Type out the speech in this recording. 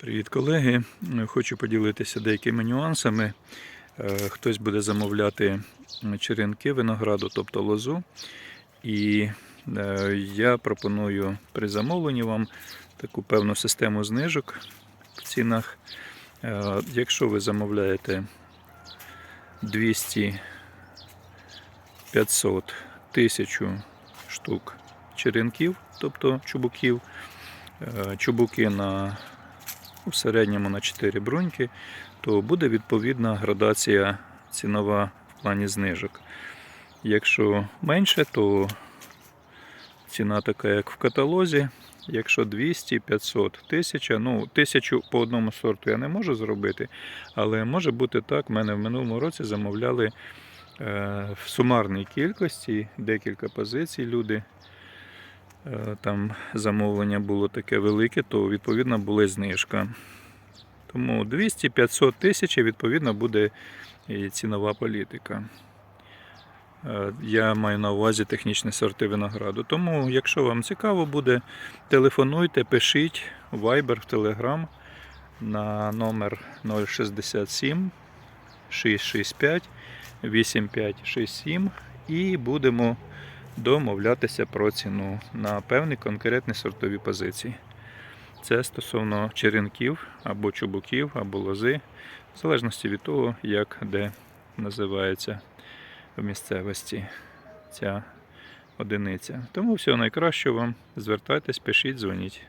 Привіт, колеги. Хочу поділитися деякими нюансами. Е, Хтось буде замовляти черенки винограду, тобто лозу. І е, я пропоную при замовленні вам таку певну систему знижок в цінах. Е, Якщо ви замовляєте 200, 500, 1000 штук черенків, тобто чубуків, чубуки на в середньому на 4 бруньки, то буде відповідна градація цінова в плані знижок. Якщо менше, то ціна така, як в каталозі. Якщо 200, 500, 1000, ну 1000 по одному сорту я не можу зробити, але може бути так. В мене в минулому році замовляли е, в сумарній кількості декілька позицій люди. Е, Там замовлення було таке велике, то відповідно була знижка. Тому 200, 500 тисяч, відповідно, буде і цінова політика. Е, Я маю на увазі технічні сорти винограду. Тому, якщо вам цікаво буде, телефонуйте, пишіть в Viber, в Telegram на номер 067 665 8567 і будемо домовлятися про ціну на певні конкретні сортові позиції. Це стосовно черенків або чубуків, або лози, в залежності від того, як де називається в місцевості ця одиниця. Тому всього найкращого вам. Звертайтесь, пишіть, дзвоніть.